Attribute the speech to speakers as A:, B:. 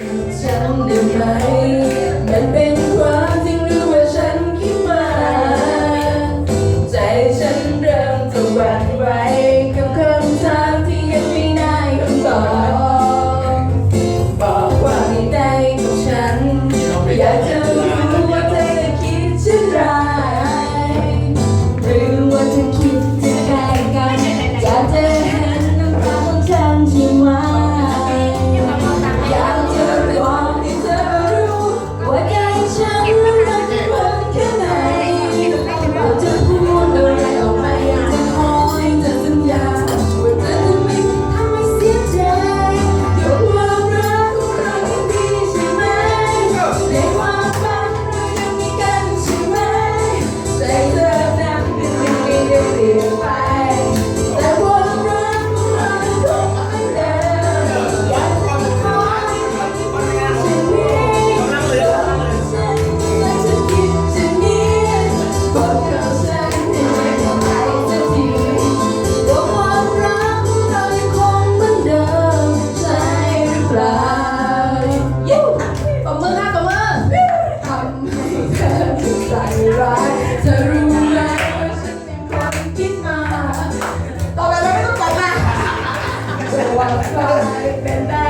A: ฉันได้ไหมมันเป็นความจริงหรือว่าฉันคิดมา ใจฉันเริ่มจะวั่นไหวกัคำถามที่ยังไม่ได้คำตอบ บอกความในใจของฉันอยากจะา จะรู้ไหมว่าฉันเป็นคนคิดมาต่อไปเราไม่ต้องบอกนะจะวันใครเป็นได้